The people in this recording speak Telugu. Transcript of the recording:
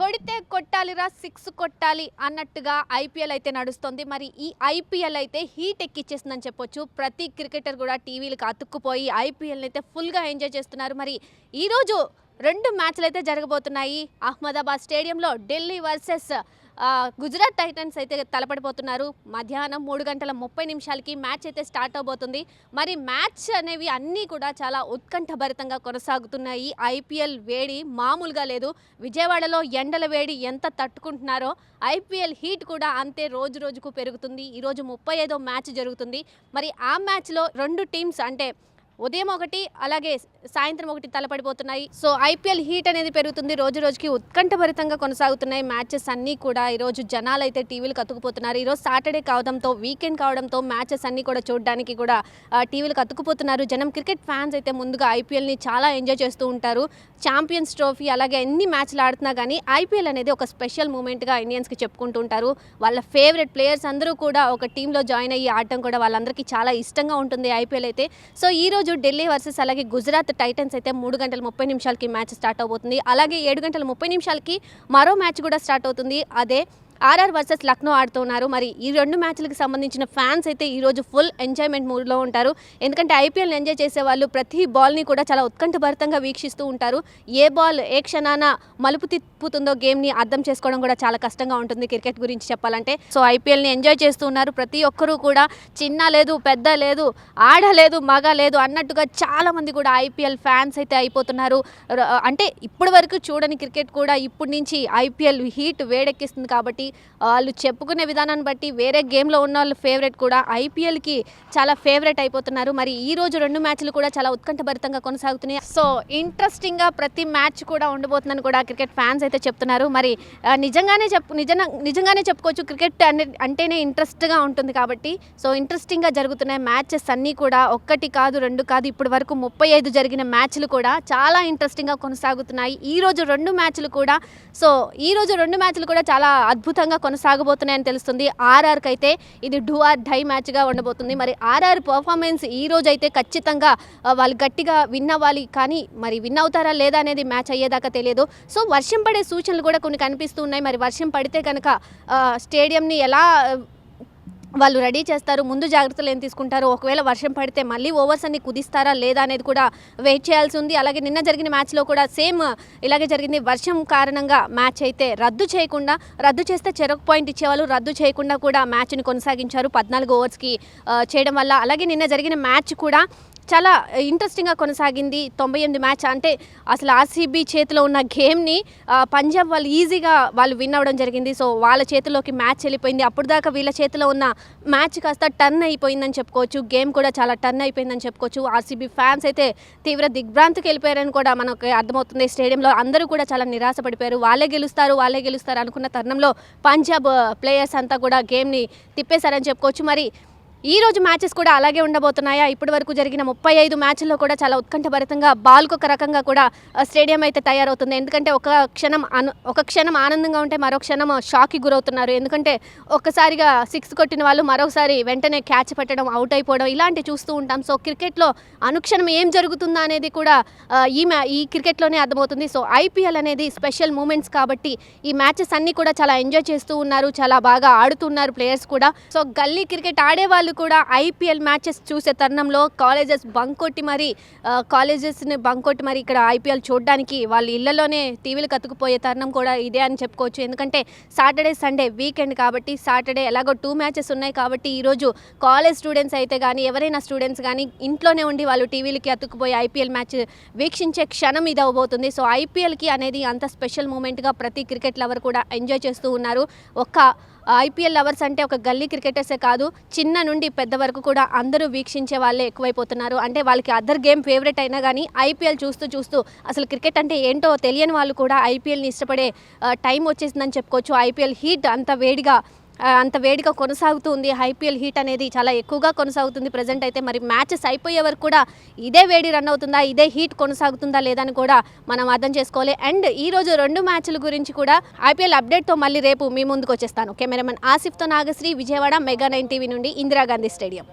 కొడితే కొట్టాలిరా సిక్స్ కొట్టాలి అన్నట్టుగా ఐపీఎల్ అయితే నడుస్తుంది. మరి ఈ ఐపీఎల్ అయితే హీట్ ఎక్కిచ్చేసిందని చెప్పొచ్చు. ప్రతి క్రికెటర్ కూడా టీవీలకు అతుక్కుపోయి ఐపీఎల్ని అయితే ఫుల్గా ఎంజాయ్ చేస్తున్నారు. మరి ఈరోజు రెండు మ్యాచ్లు అయితే జరగబోతున్నాయి. అహ్మదాబాద్ స్టేడియంలో ఢిల్లీ వర్సెస్ గుజరాత్ టైటన్స్ అయితే తలపడిపోతున్నారు. మధ్యాహ్నం మూడు గంటల ముప్పై నిమిషాలకి మ్యాచ్ అయితే స్టార్ట్ అవబోతుంది. మరి మ్యాచ్ అనేవి అన్నీ కూడా చాలా ఉత్కంఠభరితంగా కొనసాగుతున్నాయి. ఐపీఎల్ వేడి మామూలుగా లేదు. విజయవాడలో ఎండల వేడి ఎంత తట్టుకుంటున్నారో ఐపీఎల్ హీట్ కూడా అంతే రోజు రోజుకు పెరుగుతుంది. ఈరోజు ముప్పై ఐదో మ్యాచ్ జరుగుతుంది. మరి ఆ మ్యాచ్లో రెండు టీమ్స్ అంటే ఉదయం ఒకటి అలాగే సాయంత్రం ఒకటి తలపడిపోతున్నాయి. సో ఐపీఎల్ హీట్ అనేది పెరుగుతుంది. రోజు రోజుకి ఉత్కంఠభరితంగా కొనసాగుతున్నాయి మ్యాచెస్ అన్నీ కూడా. ఈరోజు జనాలు అయితే టీవీలు కతుకుపోతున్నారు ఈరోజు సాటర్డే కావడంతో వీకెండ్ కావడంతో మ్యాచెస్ అన్నీ కూడా చూడడానికి కూడా టీవీలు కతుకుపోతున్నారు జనం క్రికెట్ ఫ్యాన్స్ అయితే ముందుగా ఐపీఎల్ని చాలా ఎంజాయ్ చేస్తూ ఉంటారు. ఛాంపియన్స్ ట్రోఫీ అలాగే ఎన్ని మ్యాచ్లు ఆడుతున్నా కానీ ఐపీఎల్ అనేది ఒక స్పెషల్ మూమెంట్గా ఇండియన్స్కి చెప్పుకుంటూ ఉంటారు. వాళ్ళ ఫేవరెట్ ప్లేయర్స్ అందరూ కూడా ఒక టీంలో జాయిన్ అయ్యి ఆడటం కూడా వాళ్ళందరికీ చాలా ఇష్టంగా ఉంటుంది ఐపీఎల్ అయితే. సో ఈ రోజు ఢిల్లీ వర్సెస్ అలాగే గుజరాత్ టైటన్స్ అయితే మూడు గంటల ముప్పై నిమిషాలకి మ్యాచ్ స్టార్ట్ అవబోతుంది. అలాగే ఏడు గంటల ముప్పై నిమిషాలకి మరో మ్యాచ్ కూడా స్టార్ట్ అవుతుంది. అదే ఆర్ఆర్ వర్సెస్ లక్నో ఆడుతున్నారు. మరి ఈ రెండు మ్యాచ్లకు సంబంధించిన ఫ్యాన్స్ అయితే ఈరోజు ఫుల్ ఎంజాయ్మెంట్ మూడ్లో ఉంటారు. ఎందుకంటే ఐపీఎల్ ఎంజాయ్ చేసే వాళ్ళు ప్రతి బాల్ని కూడా చాలా ఉత్కంఠభరితంగా వీక్షిస్తూ ఉంటారు. ఏ బాల్ ఏ క్షణాన మలుపు తిప్పుతుందో గేమ్ని అర్థం చేసుకోవడం కూడా చాలా కష్టంగా ఉంటుంది క్రికెట్ గురించి చెప్పాలంటే. సో ఐపీఎల్ని ఎంజాయ్ చేస్తూ ఉన్నారు. ప్రతి ఒక్కరూ కూడా చిన్న లేదు పెద్ద లేదు ఆడలేదు మగ లేదు అన్నట్టుగా చాలా మంది కూడా ఐపీఎల్ ఫ్యాన్స్ అయితే అయిపోతున్నారు. అంటే ఇప్పటి వరకు చూడని క్రికెట్ కూడా ఇప్పటి నుంచి ఐపీఎల్ హీట్ వేడెక్కిస్తుంది కాబట్టి వాళ్ళు చెప్పుకునే విధానాన్ని బట్టి వేరే గేమ్లో ఉన్న వాళ్ళు ఫేవరెట్ కూడా ఐపీఎల్కి చాలా ఫేవరెట్ అయిపోతున్నారు. మరి ఈ రోజు రెండు మ్యాచ్లు కూడా చాలా ఉత్కంఠభరితంగా కొనసాగుతున్నాయి. సో ఇంట్రెస్టింగ్గా ప్రతి మ్యాచ్ కూడా ఉండబోతుందని కూడా క్రికెట్ ఫ్యాన్స్ అయితే చెప్తున్నారు. మరి నిజంగానే చెప్పు నిజంగా నిజంగానే చెప్పుకోవచ్చు క్రికెట్ అనే అంటేనే ఇంట్రెస్ట్గా ఉంటుంది కాబట్టి సో ఇంట్రెస్టింగ్గా జరుగుతున్న మ్యాచెస్ అన్నీ కూడా ఒక్కటి కాదు రెండు కాదు ఇప్పటి వరకు ముప్పై ఐదు జరిగిన మ్యాచ్లు కూడా చాలా ఇంట్రెస్టింగ్గా కొనసాగుతున్నాయి. ఈ రోజు రెండు మ్యాచ్లు కూడా సో ఈ రోజు రెండు మ్యాచ్లు కూడా చాలా అద్భుతంగా కొనసాగబోతున్నాయని తెలుస్తుంది. ఆర్ఆర్కి అయితే ఇది డూ ఆర్ డై మ్యాచ్గా ఉండబోతుంది. మరి ఆర్ఆర్ పర్ఫార్మెన్స్ ఈ రోజు అయితే ఖచ్చితంగా వాళ్ళు గట్టిగా విన్ అవ్వాలి. కానీ మరి విన్ అవుతారా లేదా అనేది మ్యాచ్ అయ్యేదాకా తెలియదు. సో వర్షం పడే సూచనలు కూడా కొన్ని కనిపిస్తూ ఉన్నాయి. మరి వర్షం పడితే కనుక స్టేడియంని ఎలా వాళ్ళు రెడీ చేస్తారు ముందు జాగ్రత్తలు ఏం తీసుకుంటారు? ఒకవేళ వర్షం పడితే మళ్ళీ ఓవర్స్ అన్ని కుదిస్తారా లేదా అనేది కూడా వెయిట్ చేయాల్సి ఉంది. అలాగే నిన్న జరిగిన మ్యాచ్లో కూడా సేమ్ ఇలాగే జరిగింది. వర్షం కారణంగా మ్యాచ్ అయితే రద్దు చేయకుండా రద్దు చేస్తే చెరకు పాయింట్ ఇచ్చేవాళ్ళు రద్దు చేయకుండా కూడా మ్యాచ్ని కొనసాగించారు. పద్నాలుగు ఓవర్స్కి చేయడం వల్ల. అలాగే నిన్న జరిగిన మ్యాచ్ కూడా చాలా ఇంట్రెస్టింగ్గా కొనసాగింది. తొంభై ఎనిమిది మ్యాచ్ అంటే అసలు ఆర్సీబీ చేతిలో ఉన్న గేమ్ని పంజాబ్ వాళ్ళు ఈజీగా వాళ్ళు విన్ అవ్వడం జరిగింది. సో వాళ్ళ చేతిలోకి మ్యాచ్ వెళ్ళిపోయింది. అప్పుడు దాకా వీళ్ళ చేతిలో ఉన్న మ్యాచ్ కాస్త టర్న్ అయిపోయిందని చెప్పుకోవచ్చు. గేమ్ కూడా చాలా టర్న్ అయిపోయిందని చెప్పుకోవచ్చు. ఆర్సీబీ ఫ్యాన్స్ అయితే తీవ్ర దిగ్భ్రాంతికి వెళ్ళిపోయారని కూడా మనకు అర్థమవుతుంది. స్టేడియంలో అందరూ కూడా చాలా నిరాశ పడిపోయారు వాళ్ళే గెలుస్తారు వాళ్ళే గెలుస్తారు అనుకున్న తరుణంలో పంజాబ్ ప్లేయర్స్ అంతా కూడా గేమ్ని తిప్పేశారని చెప్పుకోవచ్చు. మరి ఈ రోజు మ్యాచెస్ కూడా అలాగే ఉండబోతున్నాయా? ఇప్పటి వరకు జరిగిన ముప్పై ఐదు మ్యాచ్ల్లో కూడా చాలా ఉత్కంఠభరితంగా బాల్కు ఒక రకంగా కూడా స్టేడియం అయితే తయారవుతుంది. ఎందుకంటే ఒక క్షణం అను ఒక క్షణం ఆనందంగా ఉంటే మరో క్షణం షాక్కి గురవుతున్నారు. ఎందుకంటే ఒక్కసారిగా సిక్స్ కొట్టిన వాళ్ళు మరోసారి వెంటనే క్యాచ్ పెట్టడం అవుట్ అయిపోవడం ఇలాంటి చూస్తూ ఉంటాం. సో క్రికెట్లో అనుక్షణం ఏం జరుగుతుందా అనేది కూడా ఈ మ్యా ఈ క్రికెట్లోనే అర్థమవుతుంది. సో ఐపీఎల్ అనేది స్పెషల్ మూమెంట్స్ కాబట్టి ఈ మ్యాచెస్ అన్నీ కూడా చాలా ఎంజాయ్ చేస్తూ ఉన్నారు. చాలా బాగా ఆడుతున్నారు ప్లేయర్స్ కూడా. సో గల్లీ క్రికెట్ ఆడే వాళ్ళు కూడా ఐపీఎల్ మ్యాచెస్ చూసే తరుణంలో కాలేజెస్ బంక్ మరి కాలేజెస్ని బంక్ మరి ఇక్కడ ఐపీఎల్ చూడడానికి వాళ్ళ ఇళ్ళలోనే టీవీలు కతుకుపోయే తరుణం కూడా ఇదే అని చెప్పుకోవచ్చు. ఎందుకంటే సాటర్డే సండే వీకెండ్ కాబట్టి సాటర్డే ఎలాగో టూ మ్యాచెస్ ఉన్నాయి కాబట్టి ఈరోజు కాలేజ్ స్టూడెంట్స్ అయితే కానీ ఎవరైనా స్టూడెంట్స్ కానీ ఇంట్లోనే ఉండి వాళ్ళు టీవీలకి అతుక్కుపోయి ఐపీఎల్ మ్యాచ్ వీక్షించే క్షణం ఇది అవబోతుంది. సో ఐపీఎల్కి అనేది అంత స్పెషల్ మూమెంట్గా ప్రతి క్రికెట్ లవర్ కూడా ఎంజాయ్ చేస్తూ ఉన్నారు. ఒక్క ఐపీఎల్ లవర్స్ అంటే ఒక గల్లీ క్రికెటర్సే కాదు చిన్న నుండి పెద్ద వరకు కూడా అందరూ వీక్షించే వాళ్ళే ఎక్కువైపోతున్నారు. అంటే వాళ్ళకి అదర్ గేమ్ ఫేవరెట్ అయినా కానీ ఐపీఎల్ చూస్తూ చూస్తూ అసలు క్రికెట్ అంటే ఏంటో తెలియని వాళ్ళు కూడా ఐపీఎల్ని ఇష్టపడే టైం వచ్చేసిందని చెప్పుకోవచ్చు. ఐపీఎల్ హీట్ అంత వేడిగా అంత వేడిగా కొనసాగుతూ ఉంది. ఐపీఎల్ హీట్ అనేది చాలా ఎక్కువగా కొనసాగుతుంది. ప్రజెంట్ అయితే మరి మ్యాచెస్ అయిపోయే వరకు కూడా ఇదే వేడి రన్ అవుతుందా ఇదే హీట్ కొనసాగుతుందా లేదని కూడా మనం అర్థం చేసుకోవాలి. అండ్ ఈ రోజు రెండు మ్యాచ్ల గురించి కూడా ఐపీఎల్ అప్డేట్తో మళ్ళీ రేపు మీ ముందుకు వచ్చేస్తాను. Cameraman ఆసిఫ్తో Nagasri Vijayawada mega nine TV నుండి ఇందిరాగాంధీ స్టేడియం.